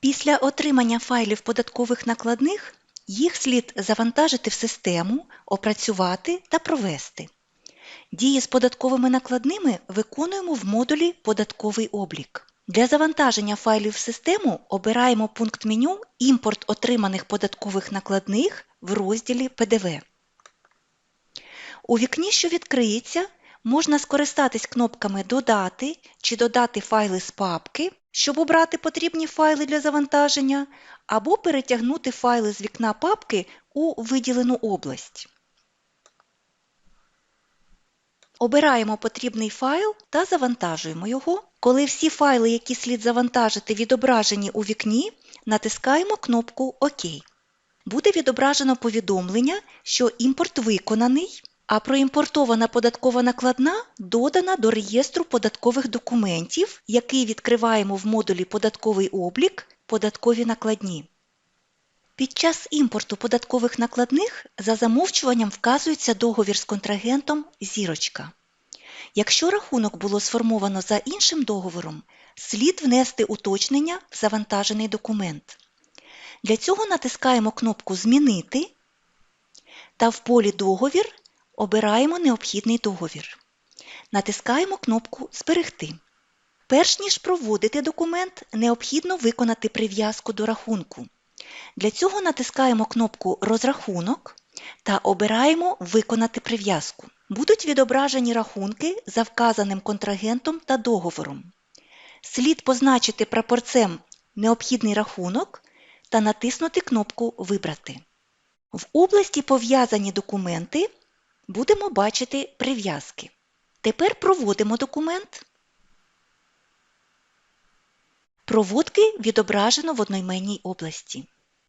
Після отримання файлів податкових накладних їх слід завантажити в систему, опрацювати та провести. Дії з податковими накладними виконуємо в модулі Податковий облік. Для завантаження файлів в систему обираємо пункт меню Імпорт отриманих податкових накладних в розділі ПДВ. У вікні, що відкриється, можна скористатись кнопками Додати чи додати файли з папки, щоб обрати потрібні файли для завантаження, або перетягнути файли з вікна папки у виділену область. Обираємо потрібний файл та завантажуємо його. Коли всі файли, які слід завантажити, відображені у вікні, натискаємо кнопку ОК. Буде відображено повідомлення, що імпорт виконаний, а проімпортована податкова накладна додана до реєстру податкових документів, який відкриваємо в модулі Податковий облік Податкові накладні. Під час імпорту податкових накладних за замовчуванням вказується договір з контрагентом зірочка. Якщо рахунок було сформовано за іншим договором, слід внести уточнення в завантажений документ. Для цього натискаємо кнопку Змінити та в полі Договір обираємо необхідний договір. Натискаємо кнопку Зберегти. Перш ніж проводити документ, необхідно виконати прив'язку до рахунку. Для цього натискаємо кнопку Розрахунок та обираємо Виконати прив'язку. Будуть відображені рахунки за вказаним контрагентом та договором. Слід позначити прапорцем необхідний рахунок та натиснути кнопку Вибрати. В області Пов'язані документи будемо бачити прив'язки. Тепер проводимо документ. Проводки відображено в одноіменній області.